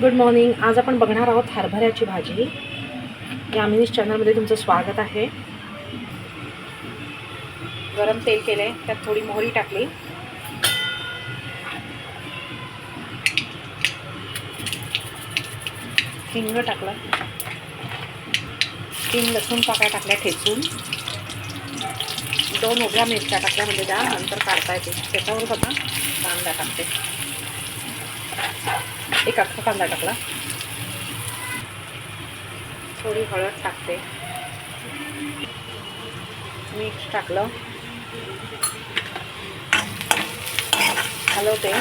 Good morning आज आपण बघणार आहोत हरभऱ्याची भाजी. यामिनीस चॅनलमध्ये तुमचं स्वागत आहे. गरम तेल केले त्यात थोडी मोहरी टाकली. हिंग टाकलं. तीन लसूण पाकळ्या टाकल्या ठेचून. दोन उभ्या मिरच्या टाकल्या म्हणजे त्या नंतर काढता येते त्याच्यावर बघा कांदा टाकते. एक अख्खा कांदा टाकला. थोडी हळद टाकते. मीठ टाकलं. हलवते.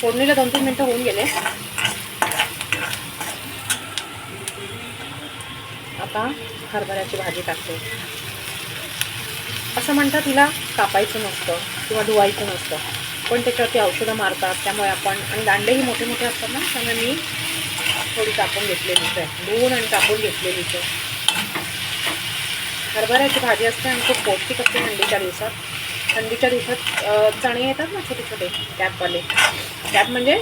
फोडणीला दोन तीन मिनटं होऊन गेले. आता हरभऱ्याची भाजी टाकते. असं म्हणतात तिला कापायचं नसतं किंवा धुवायचं नसतं. पण त्याच्यावरती औषधं मारतात त्यामुळे आपण आणि दांडेही मोठे मोठे असतात ना त्यामुळे मी थोडी कापून घेतलेलीच आहे. धुवून आणि कापून घेतलेलीच आहे. हरभऱ्याची भाजी असते आणि खूप पौष्टिक असते थंडीच्या दिवसात. थंडीच्या दिवसात चणे येतात ना छोटे छोटे कॅपवाले कॅप म्हणजे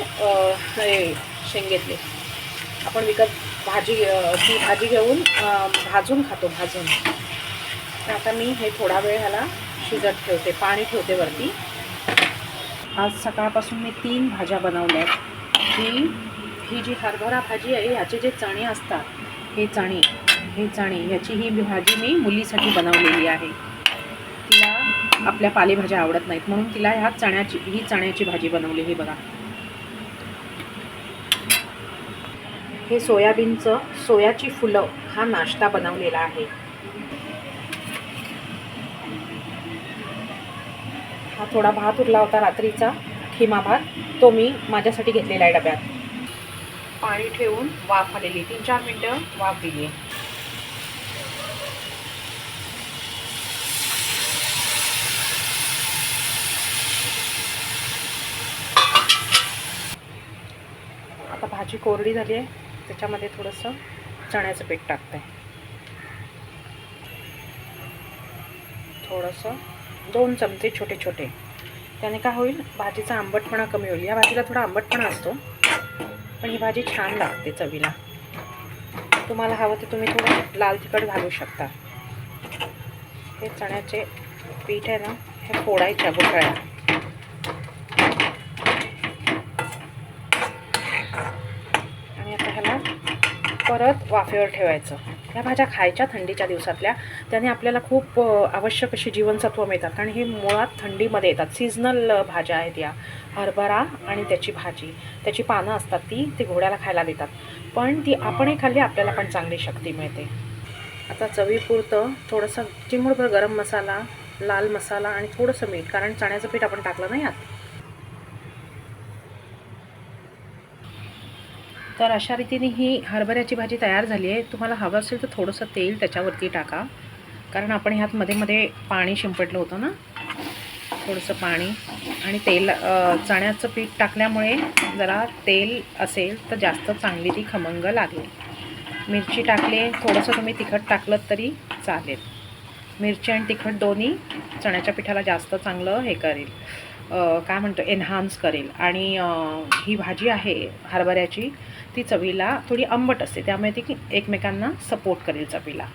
हे शेंगेतले. आपण विकत भाजी ती भाजी घेऊन भाजून खातो भाजून. तर आता मी हे थोडा वेळ ह्याला शिजत ठेवते पाणी ठेवते वरती. आज सकाळपासून मी तीन भाज्या बनवल्या आहेत. ही ही जी हरभरा भाजी आहे ह्याचे जे चणे असतात हे चणे हे चणे ह्याची ही भाजी मी मुलीसाठी बनवलेली आहे. तिला आपल्या पालेभाज्या आवडत नाहीत म्हणून तिला ह्या चण्याची ही चण्याची भाजी बनवली. ही बघा. हे सोयाबीनचं सोयाची फुलं हा नाश्ता बनवलेला आहे. हा थोडा भात उरला होता रात्रीचा खिमा भात. तो मी माझ्यासाठी घेतलेला आहे डब्यात. पाणी ठेवून वाफ आलेली. तीन चार मिनटं वाफ दिली. आहे आता भाजी कोरडी झाली आहे. त्याच्यामध्ये थोडंसं चण्याचं पीठ टाकते. थोडंसं दोन चमचे छोटे छोटे. त्याने काय होईल? भाजीचा आंबटपणा कमी होईल. या भाजीला थोडा आंबटपणा असतो. पण ही भाजी छान लागते चवीला. तुम्हाला हवं तर तुम्ही थोडं लाल तिखट घालू शकता. हे चण्याचे पीठ आहे ना हे फोडायच्या गुठळ्या आणि आता ह्याला परत वाफेवर ठेवायचं. ह्या भाज्या खायच्या थंडीच्या दिवसातल्या त्याने आपल्याला खूप आवश्यक अशी जीवनसत्व मिळतात. कारण हे मुळात थंडीमध्ये येतात. सीझनल भाज्या आहेत या. हरभरा आणि त्याची भाजी. त्याची पानं असतात ती ती घोड्याला खायला देतात. पण ती आपणही खाल्ली आपल्याला पण चांगली शक्ती मिळते. आता चवीपुरतं थोडंसं चिमूटभर गरम मसाला लाल मसाला आणि थोडंसं मीठ. कारण चण्याचं पीठ आपण टाकलं नाही आत. तर अशा रीतीने ही हरभऱ्याची भाजी तयार झाली आहे. तुम्हाला हवं असेल तर थोडंसं तेल त्याच्यावरती टाका. कारण आपण ह्यात मध्ये मध्ये पाणी शिंपडलं होतं ना? थोडंसं पाणी आणि तेल चण्याचं पीठ टाकल्यामुळे जरा तेल असेल तर जास्त चांगली ती खमंग लागेल. मिरची टाकली थोडंसं तुम्ही तिखट टाकलं तरी चालेल. मिरची आणि तिखट दोन्ही चण्याच्या पिठाला जास्त चांगलं हे करेल. काय म्हणतो एन्हान्स करेल. आणि ही भाजी आहे हरभऱ्याची ती चवीला थोडी आंबट असते. त्यामुळे ती एकमेकांना सपोर्ट करेल चवीला.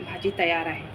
भाजी तयार आहे.